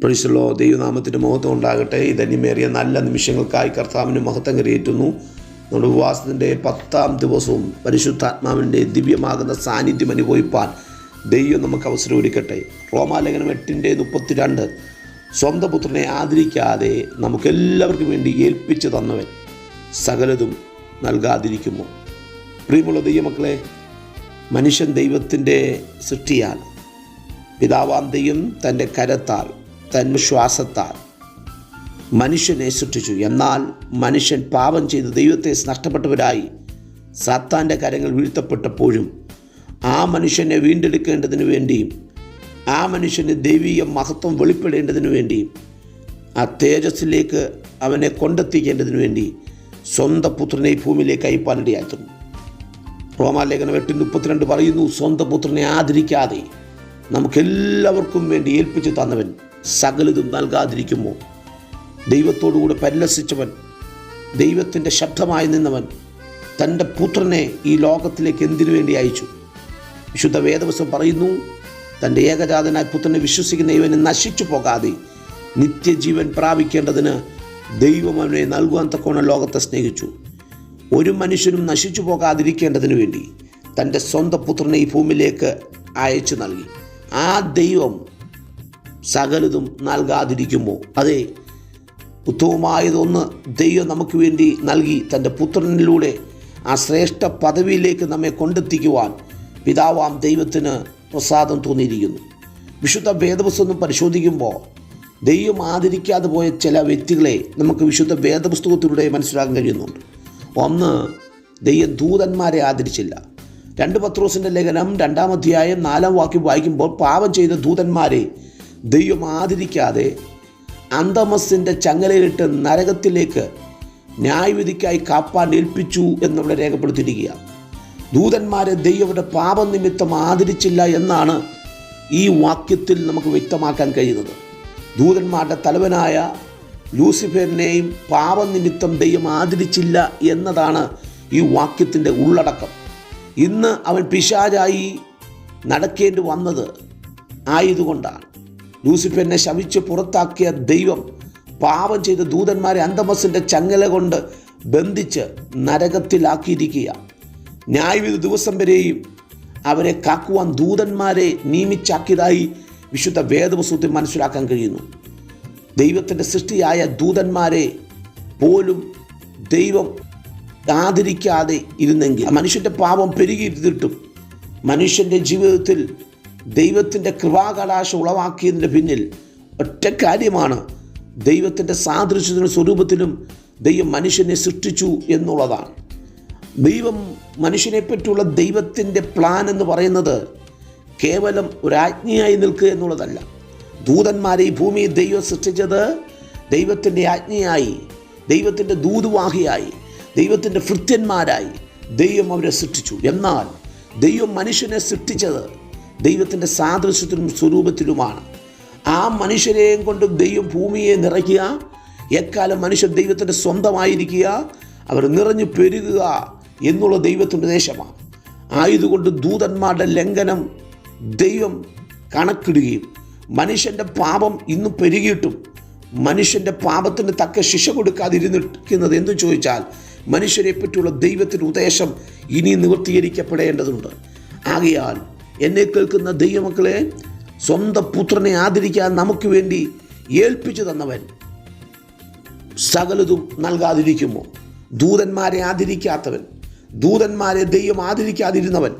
പ്രൊഴിച്ചല്ലോ ദൈവനാമത്തിന്റെ മഹത്വം ഉണ്ടാകട്ടെ. ഇതന്യമേറിയ നല്ല നിമിഷങ്ങൾക്കായി കർത്താവിന് മഹത്വം കരയേറ്റുന്നു. നമ്മുടെ ഉപവാസത്തിന്റെ പത്താം ദിവസവും പരിശുദ്ധാത്മാവിന്റെ ദിവ്യമാകുന്ന സാന്നിധ്യം അനുഭവിപ്പാൻ ദൈവം നമുക്ക് അവസരം ഒരുക്കട്ടെ. റോമാലേഖനം എട്ടിന്റെ മുപ്പത്തിരണ്ട്. സ്വന്തം പുത്രനെ ആദരിക്കാതെ നമുക്കെല്ലാവർക്കും വേണ്ടി ഏൽപ്പിച്ചു തന്നവൻ സകലതും നൽകാതിരിക്കുമോ? പ്രിയമുള്ള ദൈവമക്കളെ മനുഷ്യൻ ദൈവത്തിന്റെ സൃഷ്ടിയാണ്. പിതാവാന്തയും തന്റെ കരത്താൽ തന്റെ ശ്വാസത്താൽ. മനുഷ്യനെ സൃഷ്ടിച്ചു എന്നാൽ മനുഷ്യൻ പാപം ചെയ്ത് ദൈവത്തെ നഷ്ടപ്പെട്ടവരായി സാത്താന്റെ കരങ്ങൾ വീഴ്ത്തപ്പെട്ടപ്പോഴും ആ മനുഷ്യനെ വീണ്ടെടുക്കേണ്ടതിന് വേണ്ടിയും ആ മനുഷ്യന് ദൈവീയ മഹത്വം വെളിപ്പെടേണ്ടതിന് വേണ്ടിയും ആ തേജസ്സിലേക്ക് അവനെ കൊണ്ടെത്തിക്കേണ്ടതിന് വേണ്ടി സ്വന്തം പുത്രനെ ഈ ഭൂമിയിലേക്ക് അയപ്പാനിടയാക്കുന്നു റോമാലേഖനം എട്ടിന് മുപ്പത്തിരണ്ട് പറയുന്നു സ്വന്തം പുത്രനെ ആദരിക്കാതെ നമുക്കെല്ലാവർക്കും വേണ്ടി ഏൽപ്പിച്ചു തന്നവൻ സകലതും നൽകാതിരിക്കുമോ? ദൈവത്തോടുകൂടെ പരിലസിച്ചവൻ ദൈവത്തിന്റെ ശബ്ദമായി നിന്നവൻ തന്റെ പുത്രനെ ഈ ലോകത്തിലേക്ക് എന്തിനു വേണ്ടി അയച്ചു? വിശുദ്ധ വേദവസം പറയുന്നു തന്റെ ഏകജാതനായ പുത്രനെ വിശ്വസിക്കുന്ന ഇവനെ നശിച്ചു പോകാതെ നിത്യജീവൻ പ്രാപിക്കേണ്ടതിന് ദൈവം അവനെ നൽകുവാൻ തക്കോണം ലോകത്തെ സ്നേഹിച്ചു. ഒരു മനുഷ്യനും നശിച്ചു പോകാതിരിക്കേണ്ടതിന് വേണ്ടി തന്റെ സ്വന്തം പുത്രനെ ഈ ഭൂമിയിലേക്ക് അയച്ചു നൽകി. ആ ദൈവം സകലതും നൽകാതിരിക്കുമോ? അതെ ഉത്തമമായതൊന്ന് ദൈവം നമുക്ക് വേണ്ടി നൽകി തന്റെ പുത്രനിലൂടെ ആ ശ്രേഷ്ഠ പദവിയിലേക്ക് നമ്മെ കൊണ്ടെത്തിക്കുവാൻ പിതാവാം ദൈവത്തിന് പ്രസാദം തോന്നിയിരിക്കുന്നു. വിശുദ്ധ ഭേദപുസ്തകം പരിശോധിക്കുമ്പോൾ ദൈവം ആദരിക്കാതെ പോയ ചില വ്യക്തികളെ നമുക്ക് വിശുദ്ധ ഭേദപുസ്തകത്തിലൂടെ മനസ്സിലാക്കാൻ കഴിയുന്നുണ്ട്. ഒന്ന് ദൈവം ദൂതന്മാരെ ആദരിച്ചില്ല. രണ്ട് പത്രോസിന്റെ ലേഖനം രണ്ടാം അധ്യായം നാലാം വാക്യം വായിക്കുമ്പോൾ പാപം ചെയ്ത ദൂതന്മാരെ ദൈവം ആദരിക്കാതെ അന്തമസിന്റെ ചങ്ങലയിലിട്ട് നരകത്തിലേക്ക് ന്യായവിധിക്കായി കാപ്പാൻ ഏൽപ്പിച്ചു എന്നിവിടെ രേഖപ്പെടുത്തിയിരിക്കുക. ദൂതന്മാരെ ദൈവയുടെ പാപനിമിത്തം ആദരിച്ചില്ല എന്നാണ് ഈ വാക്യത്തിൽ നമുക്ക് വ്യക്തമാക്കാൻ കഴിയുന്നത്. ദൂതന്മാരുടെ തലവനായ ലൂസിഫറിനെയും പാപനിമിത്തം ദൈവം ആദരിച്ചില്ല എന്നതാണ് ഈ വാക്യത്തിന്റെ ഉള്ളടക്കം. ഇന്ന് അവൻ പിശാചായി നടക്കേണ്ടി വന്നത് ആയതുകൊണ്ടാണ്. ലൂസിഫറിനെ ശവിച്ച് പുറത്താക്കിയ ദൈവം പാപം ചെയ്ത ദൂതന്മാരെ അന്തമസിന്റെ ചങ്ങല കൊണ്ട് ബന്ധിച്ച് നരകത്തിലാക്കിയിരിക്കുക ന്യായവിധ ദിവസം വരെയും അവരെ കാക്കുവാൻ ദൂതന്മാരെ നിയമിച്ചാക്കിയതായി വിശുദ്ധ വേദവസ്തു മനസ്സിലാക്കാൻ കഴിയുന്നു. ദൈവത്തിന്റെ സൃഷ്ടിയായ ദൂതന്മാരെ പോലും ദൈവം ആദരിക്കാതെ ഇരുന്നെങ്കിൽ മനുഷ്യന്റെ പാപം പെരുകിയിരുന്നിട്ടും മനുഷ്യന്റെ ജീവിതത്തിൽ ദൈവത്തിന്റെ കൃപാകടാശം ഉളവാക്കിയതിന്റെ പിന്നിൽ ഒറ്റ കാര്യമാണ്. ദൈവത്തിന്റെ സാദൃശ്യത്തിനും സ്വരൂപത്തിലും ദൈവം മനുഷ്യനെ സൃഷ്ടിച്ചു എന്നുള്ളതാണ്. ദൈവം മനുഷ്യനെ പറ്റിയുള്ള ദൈവത്തിന്റെ പ്ലാൻ എന്ന് പറയുന്നത് കേവലം ഒരാജ്ഞയായി നിൽക്കുക എന്നുള്ളതല്ല. ദൂതന്മാരെ ഈ ഭൂമിയിൽ ദൈവം സൃഷ്ടിച്ചത് ദൈവത്തിന്റെ ആജ്ഞയായി ദൈവത്തിന്റെ ദൂതുവാഹിയായി ദൈവത്തിന്റെ ഭൃത്യന്മാരായി ദൈവം അവരെ സൃഷ്ടിച്ചു. എന്നാൽ ദൈവം മനുഷ്യനെ സൃഷ്ടിച്ചത് ദൈവത്തിന്റെ സാദൃശ്യത്തിലും സ്വരൂപത്തിലുമാണ്. ആ മനുഷ്യരെയും കൊണ്ട് ദൈവം ഭൂമിയെ നിറയ്ക്കുക എക്കാലം മനുഷ്യർ ദൈവത്തിന്റെ സ്വന്തമായിരിക്കുക അവർ നിറഞ്ഞു പെരുകുക എന്നുള്ള ദൈവത്തിന്റെ ദേശമാണ് ആയതുകൊണ്ട് ദൂതന്മാരുടെ ലംഘനം ദൈവം കണക്കിടുകയും മനുഷ്യന്റെ പാപം ഇന്നും പെരുകിയിട്ടും മനുഷ്യന്റെ പാപത്തിന് തക്ക ശിക്ഷ കൊടുക്കാതിരുന്നിരിക്കുന്നത് എന്ന് ചോദിച്ചാൽ മനുഷ്യരെ പറ്റിയുള്ള ദൈവത്തിന്റെ ഉദ്ദേശം ഇനി നിവൃത്തീകരിക്കപ്പെടേണ്ടതുണ്ട് ആകയാൽ എന്നെ കേൾക്കുന്ന ദൈവമക്കളെ സ്വന്തം പുത്രനെ ആദരിക്കാൻ നമുക്ക് വേണ്ടി ഏൽപ്പിച്ചു തന്നവൻ സകലതും നൽകാതിരിക്കുമോ? ദൂതന്മാരെ ആദരിക്കാത്തവൻ ദൂതന്മാരെ ദൈവം ആദരിക്കാതിരുന്നവൻ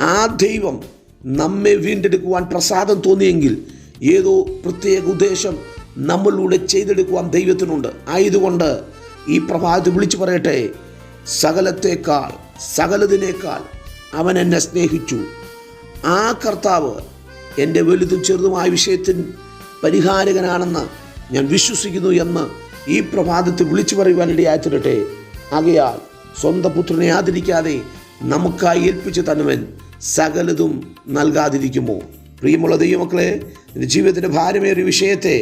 ആ ദൈവം നമ്മെ വീണ്ടെടുക്കുവാൻ പ്രസാദം തോന്നിയെങ്കിൽ ഏതോ പ്രത്യേക ഉദ്ദേശം നമ്മളിലൂടെ ചെയ്തെടുക്കുവാൻ ദൈവത്തിനുണ്ട്. ആയതുകൊണ്ട് ഈ പ്രഭാതത്തിൽ വിളിച്ചു പറയട്ടെ സകലത്തേക്കാൾ സകലതിനേക്കാൾ അവൻ എന്നെ സ്നേഹിച്ചു. ആ കർത്താവ് എന്റെ വലുതും ചെറുതുമായ വിഷയത്തിന് പരിഹാരകനാണെന്ന് ഞാൻ വിശ്വസിക്കുന്നു എന്ന് ഈ പ്രഭാതത്തിൽ വിളിച്ചു പറയുവാനിടയായി തീരട്ടെ ആകയാൽ സ്വന്തം പുത്രനെ ആദരിക്കാതെ നമുക്കായി ഏൽപ്പിച്ച തന്നവൻ സകലതും നൽകാതിരിക്കുമോ? പ്രിയമുള്ള ദൈവമക്കളെ നിന്റെ ജീവിതത്തിന്റെ ഭാരമേറിയ വിഷയത്തെ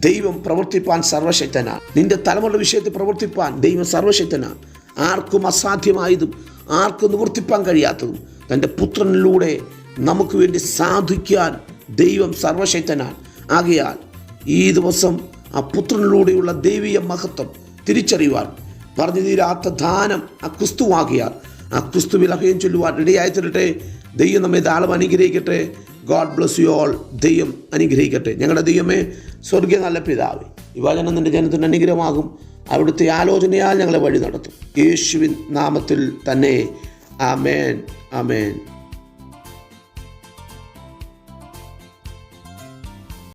ദൈവം പ്രവർത്തിപ്പാൻ സർവശക്തനാണ് നിന്റെ തലമുറ വിഷയത്തെ പ്രവർത്തിപ്പാൻ ദൈവം സർവശക്തനാണ് ആർക്കും അസാധ്യമായതും ആർക്കും നിവർത്തിപ്പാൻ കഴിയാത്തതും തന്റെ പുത്രനിലൂടെ നമുക്ക് വേണ്ടി സാധിക്കാൻ ദൈവം സർവശക്തനാണ്. ആകയാൽ ഈ ദിവസം ആ പുത്രനിലൂടെയുള്ള ദൈവീയ മഹത്വം തിരിച്ചറിയുവാൻ പറഞ്ഞു തീരാത്ത ദാനം ആ ക്രിസ്തുവാകിയാൽ ആ ക്രിസ്തുവിൽ അഭയം ചൊല്ലുവാൻ ഇടയായി തരട്ടെ ദൈവം നമ്മെ ധാളം അനുഗ്രഹിക്കട്ടെ. ഗോഡ് ബ്ലസ് യു ഓൾ ദൈവം അനുഗ്രഹിക്കട്ടെ. ഞങ്ങളുടെ ദൈവമേ സ്വർഗീയ നല്ല പിതാവ് ഈ വചനം നിന്റെ ജനത്തിന് അനുഗ്രഹമാകും. അവിടുത്തെ ആലോചനയാൽ ഞങ്ങളെ വഴി നടത്തും. യേശുവിൻ നാമത്തിൽ തന്നെ. ആമേൻ. ആമേൻ.